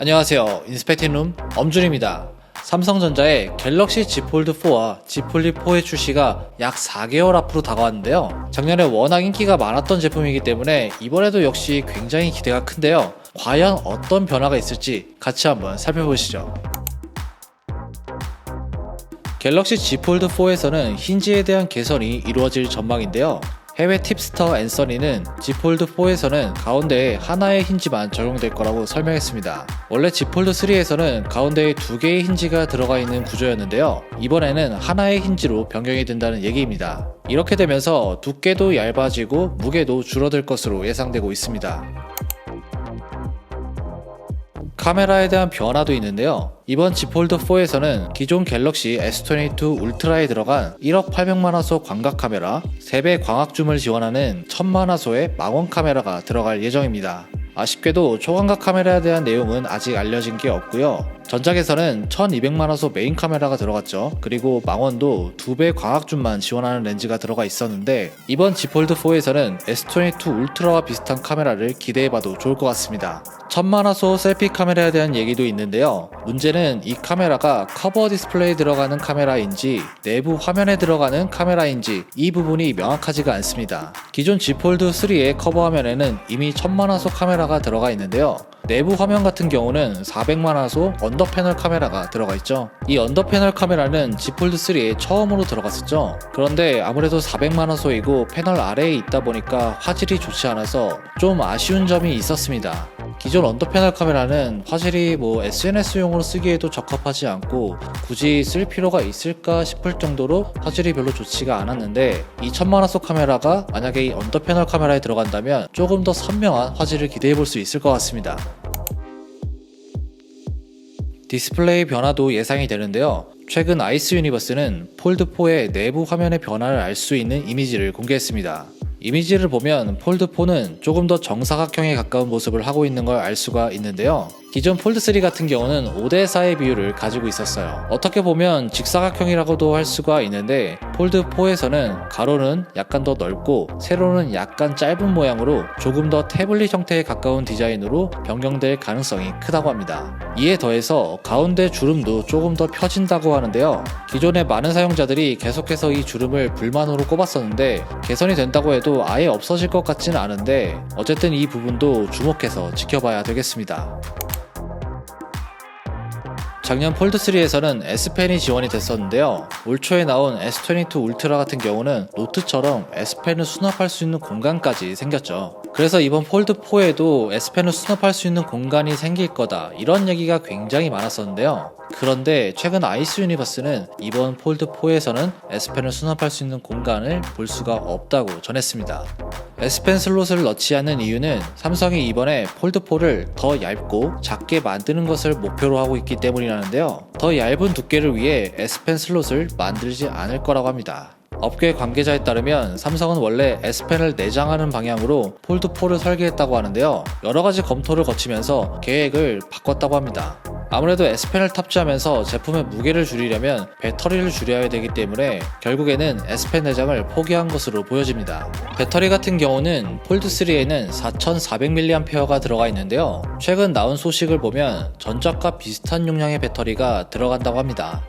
안녕하세요. 인스펙팅룸 엄준입니다. 삼성전자의 갤럭시 Z 폴드 4와 Z 폴립 4의 출시가 약 4개월 앞으로 다가왔는데요. 작년에 워낙 인기가 많았던 제품이기 때문에 이번에도 역시 굉장히 기대가 큰데요. 과연 어떤 변화가 있을지 같이 한번 살펴보시죠. 갤럭시 Z 폴드 4에서는 힌지에 대한 개선이 이루어질 전망인데요. 해외 팁스터 앤서니는 Z 폴드 4에서는 가운데에 하나의 힌지만 적용될 거라고 설명했습니다. 원래 Z 폴드 3에서는 가운데에 두 개의 힌지가 들어가 있는 구조였는데요. 이번에는 하나의 힌지로 변경이 된다는 얘기입니다. 이렇게 되면서 두께도 얇아지고 무게도 줄어들 것으로 예상되고 있습니다. 카메라에 대한 변화도 있는데요. 이번 Z 폴드 4에서는 기존 갤럭시 S22 울트라에 들어간 1억 800만 화소 광각 카메라, 3배 광학 줌을 지원하는 1000만 화소의 망원 카메라가 들어갈 예정입니다. 아쉽게도 초광각 카메라에 대한 내용은 아직 알려진 게 없고요. 전작에서는 1200만 화소 메인 카메라가 들어갔죠. 그리고 망원도 2배 광학줌만 지원하는 렌즈가 들어가 있었는데 이번 Z 폴드 4에서는 S22 울트라와 비슷한 카메라를 기대해봐도 좋을 것 같습니다. 1000만 화소 셀피 카메라에 대한 얘기도 있는데요. 문제는 이 카메라가 커버 디스플레이에 들어가는 카메라인지 내부 화면에 들어가는 카메라인지 이 부분이 명확하지가 않습니다. 기존 Z 폴드 3의 커버 화면에는 이미 1000만 화소 카메라가 들어가 있는데요. 내부 화면 같은 경우는 400만 화소 언더 패널 카메라가 들어가 있죠. 이 언더 패널 카메라는 Z 폴드 3에 처음으로 들어갔었죠. 그런데 아무래도 400만 화소이고 패널 아래에 있다 보니까 화질이 좋지 않아서 좀 아쉬운 점이 있었습니다. 기존 언더 패널 카메라는 화질이 뭐 SNS용으로 쓰기에도 적합하지 않고 굳이 쓸 필요가 있을까 싶을 정도로 화질이 별로 좋지가 않았는데 이 천만 화소 카메라가 만약에 이 언더 패널 카메라에 들어간다면 조금 더 선명한 화질을 기대해 볼 수 있을 것 같습니다. 디스플레이 변화도 예상이 되는데요. 최근 아이스 유니버스는 폴드4의 내부 화면의 변화를 알 수 있는 이미지를 공개했습니다. 이미지를 보면 폴드4는 조금 더 정사각형에 가까운 모습을 하고 있는 걸 알 수가 있는데요. 기존 폴드3 같은 경우는 5대4의 비율을 가지고 있었어요. 어떻게 보면 직사각형이라고도 할 수가 있는데 폴드4에서는 가로는 약간 더 넓고 세로는 약간 짧은 모양으로 조금 더 태블릿 형태에 가까운 디자인으로 변경될 가능성이 크다고 합니다. 이에 더해서 가운데 주름도 조금 더 펴진다고 하는데요. 기존의 많은 사용자들이 계속해서 이 주름을 불만으로 꼽았었는데 개선이 된다고 해도 아예 없어질 것 같지는 않은데 어쨌든 이 부분도 주목해서 지켜봐야 되겠습니다. 작년 폴드3에서는 S펜이 지원이 됐었는데요. 올 초에 나온 S22 울트라 같은 경우는 노트처럼 S펜을 수납할 수 있는 공간까지 생겼죠. 그래서 이번 폴드4에도 S펜을 수납할 수 있는 공간이 생길 거다. 이런 얘기가 굉장히 많았었는데요. 그런데 최근 아이스 유니버스는 이번 폴드4에서는 S펜을 수납할 수 있는 공간을 볼 수가 없다고 전했습니다. S펜 슬롯을 넣지 않는 이유는 삼성이 이번에 폴드4를 더 얇고 작게 만드는 것을 목표로 하고 있기 때문이라는데요. 더 얇은 두께를 위해 S펜 슬롯을 만들지 않을 거라고 합니다. 업계 관계자에 따르면 삼성은 원래 S펜을 내장하는 방향으로 폴드4를 설계했다고 하는데요. 여러 가지 검토를 거치면서 계획을 바꿨다고 합니다. 아무래도 S펜을 탑재하면서 제품의 무게를 줄이려면 배터리를 줄여야 되기 때문에 결국에는 S펜 내장을 포기한 것으로 보여집니다. 배터리 같은 경우는 폴드3에는 4400mAh가 들어가 있는데요. 최근 나온 소식을 보면 전작과 비슷한 용량의 배터리가 들어간다고 합니다.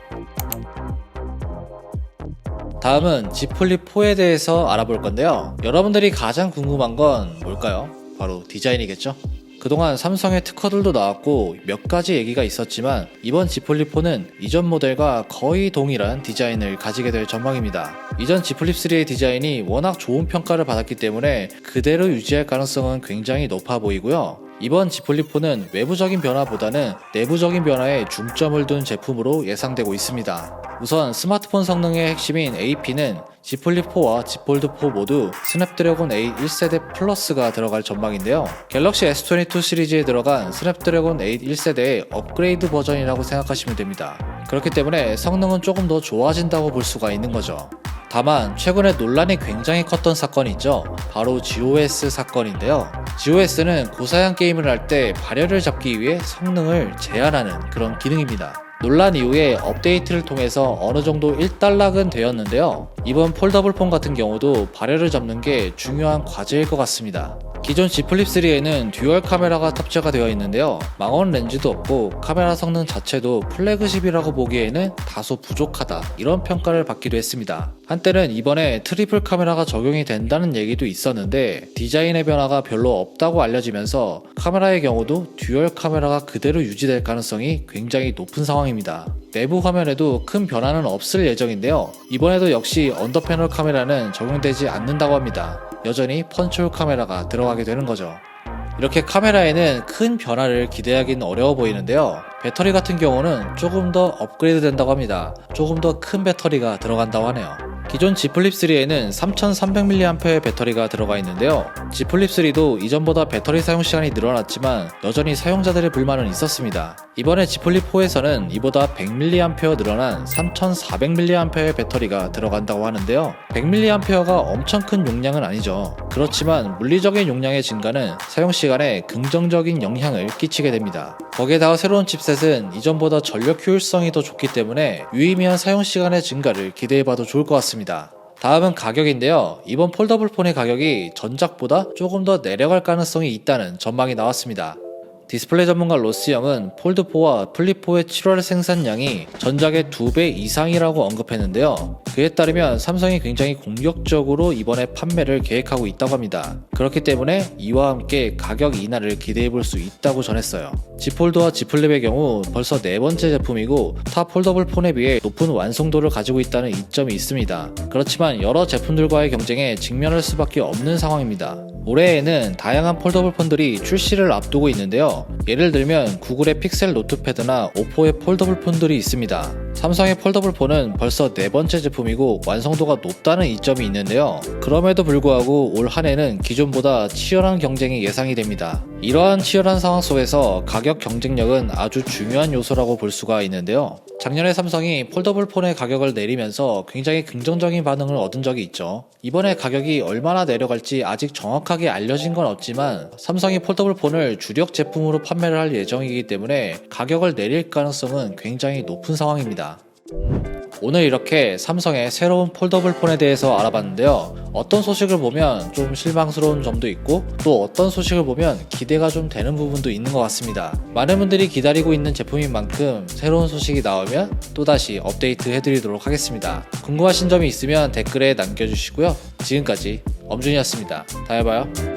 다음은 Z 폴립 4에 대해서 알아볼 건데요. 여러분들이 가장 궁금한 건 뭘까요? 바로 디자인이겠죠? 그동안 삼성의 특허들도 나왔고 몇 가지 얘기가 있었지만 이번 Z 폴립 4는 이전 모델과 거의 동일한 디자인을 가지게 될 전망입니다. 이전 Z 폴립 3의 디자인이 워낙 좋은 평가를 받았기 때문에 그대로 유지할 가능성은 굉장히 높아 보이고요. 이번 Z 폴립 4는 외부적인 변화보다는 내부적인 변화에 중점을 둔 제품으로 예상되고 있습니다. 우선 스마트폰 성능의 핵심인 AP는 Z 폴립 4와 Z 폴드 4 모두 스냅드래곤 8 1세대 플러스가 들어갈 전망인데요. 갤럭시 S22 시리즈에 들어간 스냅드래곤 8 1세대의 업그레이드 버전이라고 생각하시면 됩니다. 그렇기 때문에 성능은 조금 더 좋아진다고 볼 수가 있는 거죠. 다만 최근에 논란이 굉장히 컸던 사건이 있죠. 바로 GOS 사건인데요. GOS는 고사양 게임을 할 때 발열을 잡기 위해 성능을 제한하는 그런 기능입니다. 논란 이후에 업데이트를 통해서 어느 정도 일단락은 되었는데요. 이번 폴더블 폰 같은 경우도 발열을 잡는 게 중요한 과제일 것 같습니다. 기존 G 플립 3에는 듀얼 카메라가 탑재가 되어 있는데요. 망원 렌즈도 없고 카메라 성능 자체도 플래그십이라고 보기에는 다소 부족하다 이런 평가를 받기도 했습니다. 한때는 이번에 트리플 카메라가 적용이 된다는 얘기도 있었는데 디자인의 변화가 별로 없다고 알려지면서 카메라의 경우도 듀얼 카메라가 그대로 유지될 가능성이 굉장히 높은 상황입니다. 내부 화면에도 큰 변화는 없을 예정인데요. 이번에도 역시 언더 패널 카메라는 적용되지 않는다고 합니다. 여전히 펀치홀 카메라가 들어가게 되는 거죠. 이렇게 카메라에는 큰 변화를 기대하기는 어려워 보이는데요. 배터리 같은 경우는 조금 더 업그레이드 된다고 합니다. 조금 더 큰 배터리가 들어간다고 하네요. 기존 G 플립 3에는 3300mAh의 배터리가 들어가 있는데요. G 플립 3도 이전보다 배터리 사용 시간이 늘어났지만 여전히 사용자들의 불만은 있었습니다. 이번에 G 플립 4에서는 이보다 100mAh 늘어난 3400mAh의 배터리가 들어간다고 하는데요. 100mAh가 엄청 큰 용량은 아니죠. 그렇지만 물리적인 용량의 증가는 사용 시간에 긍정적인 영향을 끼치게 됩니다. 거기에다가 새로운 칩셋은 이전보다 전력 효율성이 더 좋기 때문에 유의미한 사용 시간의 증가를 기대해봐도 좋을 것 같습니다. 다음은 가격인데요. 이번 폴더블 폰의 가격이 전작보다 조금 더 내려갈 가능성이 있다는 전망이 나왔습니다. 디스플레이 전문가 로스영은 폴드4와 플립4의 7월 생산량이 전작의 2배 이상이라고 언급했는데요. 그에 따르면 삼성이 굉장히 공격적으로 이번에 판매를 계획하고 있다고 합니다. 그렇기 때문에 이와 함께 가격 인하를 기대해 볼 수 있다고 전했어요. G 폴드와 G 플립의 경우 벌써 네 번째 제품이고 타 폴더블 폰에 비해 높은 완성도를 가지고 있다는 이점이 있습니다. 그렇지만 여러 제품들과의 경쟁에 직면할 수밖에 없는 상황입니다. 올해에는 다양한 폴더블 폰들이 출시를 앞두고 있는데요. 예를 들면 구글의 픽셀 노트패드나 오포의 폴더블 폰들이 있습니다. 삼성의 폴더블 폰은 벌써 네 번째 제품이고 완성도가 높다는 이점이 있는데요. 그럼에도 불구하고 올 한 해는 기존보다 치열한 경쟁이 예상이 됩니다. 이러한 치열한 상황 속에서 가격 경쟁력은 아주 중요한 요소라고 볼 수가 있는데요. 작년에 삼성이 폴더블 폰의 가격을 내리면서 굉장히 긍정적인 반응을 얻은 적이 있죠. 이번에 가격이 얼마나 내려갈지 아직 정확하게 알려진 건 없지만 삼성이 폴더블 폰을 주력 제품으로 판매를 할 예정이기 때문에 가격을 내릴 가능성은 굉장히 높은 상황입니다. 오늘 이렇게 삼성의 새로운 폴더블 폰에 대해서 알아봤는데요. 어떤 소식을 보면 좀 실망스러운 점도 있고 또 어떤 소식을 보면 기대가 좀 되는 부분도 있는 것 같습니다. 많은 분들이 기다리고 있는 제품인 만큼 새로운 소식이 나오면 또다시 업데이트 해드리도록 하겠습니다. 궁금하신 점이 있으면 댓글에 남겨주시고요. 지금까지 엄준이었습니다. 다음에 봐요.